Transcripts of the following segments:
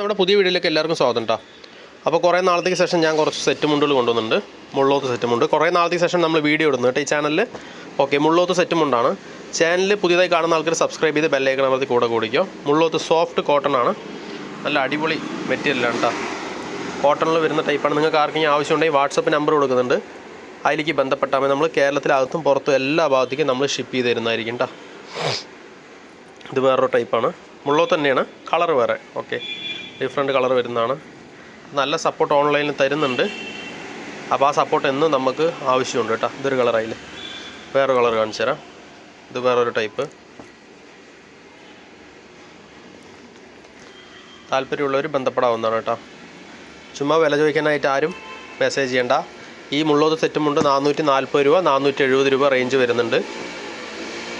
നമ്മുടെ പുതിയ വീഡിയോയിലേക്ക് എല്ലാവർക്കും സ്വാഗതം കേട്ടോ അപ്പോൾ കുറേ നാളത്തേക്ക് സെഷൻ ഞാൻ കുറച്ച് സെറ്റ് മുണ്ടുകൾ കൊണ്ടുവന്നിട്ടുണ്ട്. മുള്ളോത്ത് സെറ്റ് മുണ്ട്. കുറേ നാളത്തേക്ക് സെഷൻ നമ്മൾ വീഡിയോ ഇടുന്നു. കേട്ടോ ഈ ചാനലിൽ ഓക്കെ മുള്ളോത്ത് സെറ്റ് മുണ്ടാണ്. ചാനൽ പുതിയതായി കാണുന്ന ആൾക്കാർ സബ്സ്ക്രൈബ് ചെയ്ത് ബെല്ലൈക്കൺ അമർത്തി കൂടെ കൂടിക്കോ. മുള്ളോത്ത് സോഫ്റ്റ് കോട്ടൺ ആണ്. നല്ല അടിപൊളി മെറ്റീരിയലാണ് കേട്ടോ കോട്ടണിൽ വരുന്ന ടൈപ്പാണ് നിങ്ങൾക്ക് ആർക്കെങ്കിലും ആവശ്യമുണ്ടെങ്കിൽ വാട്സപ്പ് നമ്പർ കൊടുക്കുന്നുണ്ട്. അതിലേക്ക് ബന്ധപ്പെട്ടാൽ നമ്മൾ കേരളത്തിലകത്തും പുറത്തും എല്ലാ ഭാഗത്തേക്കും നമ്മൾ ഷിപ്പ് ചെയ്ത് തരുന്നതായിരിക്കും കേട്ടോ ഇത് വേറൊരു ടൈപ്പാണ് മുള്ളോ തന്നെയാണ്. കളർ വേറെ. ഓക്കെ ഡിഫറെന്റ് കളർ വരുന്നതാണ്. നല്ല സപ്പോർട്ട് ഓൺലൈനിൽ തരുന്നുണ്ട്. അപ്പോൾ ആ സപ്പോർട്ട് എന്നും നമുക്ക് ആവശ്യമുണ്ട് കേട്ടോ. ഇതൊരു കളറായില്ലേ വേറൊരു കളർ കാണിച്ചു തരാം. ഇത് വേറൊരു ടൈപ്പ് താല്പര്യമുള്ളവർ ബന്ധപ്പെടാവുന്നതാണ് കേട്ടോ. ചുമ്മാ വില ചോദിക്കാനായിട്ട് ആരും മെസ്സേജ് ചെയ്യണ്ട. ഈ മുള്ളോത് സെറ്റുമുണ്ട് നാനൂറ്റി നാൽപ്പത് രൂപ നാനൂറ്റി എഴുപത് രൂപ റേഞ്ച് വരുന്നുണ്ട്.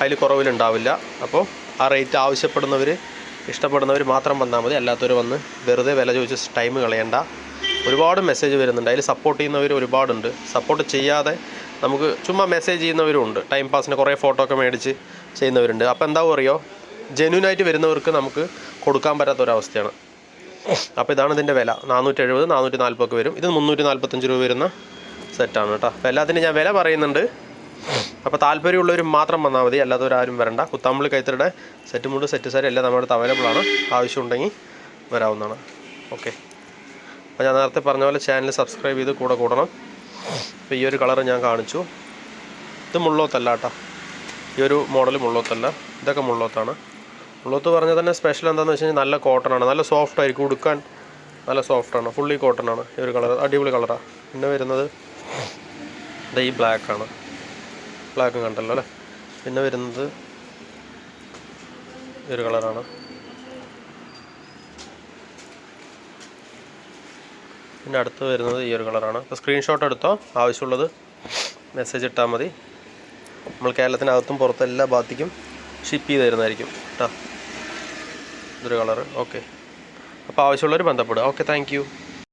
അതിൽ കുറവിലുണ്ടാവില്ല. അപ്പോൾ ആ റേറ്റ് ആവശ്യപ്പെടുന്നവർ ഇഷ്ടപ്പെടുന്നവർ മാത്രം വന്നാൽ മതി. അല്ലാത്തവർ വന്ന് വെറുതെ വില ചോദിച്ച് ടൈം കളയണ്ട. ഒരുപാട് മെസ്സേജ് വരുന്നുണ്ട്. അതിൽ സപ്പോർട്ട് ചെയ്യുന്നവർ ഒരുപാടുണ്ട്. സപ്പോർട്ട് ചെയ്യാതെ നമുക്ക് ചുമ്മാ മെസ്സേജ് ചെയ്യുന്നവരും ഉണ്ട്. ടൈം പാസിന് കുറേ ഫോട്ടോ ഒക്കെ മേടിച്ച് ചെയ്യുന്നവരുണ്ട്. അപ്പോൾ എന്താവും അറിയോ? ജെന്യൂനായിട്ട് വരുന്നവർക്ക് നമുക്ക് കൊടുക്കാൻ പറ്റാത്ത ഒരവസ്ഥയാണ്. അപ്പോൾ ഇതാണ് ഇതിന്റെ വില. നാനൂറ്റി എഴുപത് നാനൂറ്റി നാൽപ്പതൊക്കെ വരും. ഇത് മുന്നൂറ്റി നാൽപ്പത്തഞ്ച് രൂപ വരുന്ന സെറ്റാണ് കേട്ടോ. അപ്പോൾ എല്ലാത്തിനും ഞാൻ വില പറയുന്നുണ്ട്. അപ്പോൾ താല്പര്യമുള്ളവർ മാത്രം വന്നാൽ മതി അല്ലാത്തവരാരും വരണ്ട. കുത്താമ്പളി കൈത്തറിയുടെ സെറ്റ് മുണ്ട് സെറ്റ് സാരി എല്ലാം നമ്മുടെ അവൈലബിൾ ആണ്. ആവശ്യമുണ്ടെങ്കിൽ വരാവുന്നതാണ്. ഓക്കെ അപ്പോൾ ഞാൻ നേരത്തെ പറഞ്ഞ പോലെ ചാനൽ സബ്സ്ക്രൈബ് ചെയ്ത് കൂടെ കൂടണം. അപ്പോൾ ഈ ഒരു കളർ ഞാൻ കാണിച്ചു. ഇത് മുള്ളോത്തല്ല കേട്ടോ ഈ ഒരു മോഡൽ മുള്ളോത്തല്ല. ഇതൊക്കെ മുള്ളോത്താണ്. മുള്ളോത്ത് പറഞ്ഞാൽ തന്നെ സ്പെഷ്യൽ എന്താണെന്ന് വെച്ച് കഴിഞ്ഞാൽ നല്ല കോട്ടൺ ആണ്. നല്ല സോഫ്റ്റ് ആയിരിക്കും. ഉടുക്കാൻ നല്ല സോഫ്റ്റ് ആണ്. ഫുള്ളി കോട്ടൺ ആണ്. ഈ ഒരു കളർ അടിപൊളി കളറാണ് പിന്നെ വരുന്നത് ഇത് ഈ ബ്ലാക്ക് ആണ്. ബ്ലാക്ക് കണ്ടല്ലോ അല്ലേ? പിന്നെ വരുന്നത് ഒരു കളറാണ്. പിന്നെ അടുത്ത് വരുന്നത് ഈ ഒരു കളറാണ്. അപ്പോൾ സ്ക്രീൻഷോട്ട് എടുത്തോ? ആവശ്യമുള്ളത് മെസ്സേജ് ഇട്ടാൽ മതി. നമ്മൾ കേരളത്തിനകത്തും പുറത്തും എല്ലാ ഭാഗത്തേക്കും ഷിപ്പ് ചെയ്ത് തരുന്നതായിരിക്കും കേട്ടോ. ഇതൊരു കളറ്. ഓക്കെ അപ്പോൾ ആവശ്യമുള്ളവർ ബന്ധപ്പെടുക. Okay thank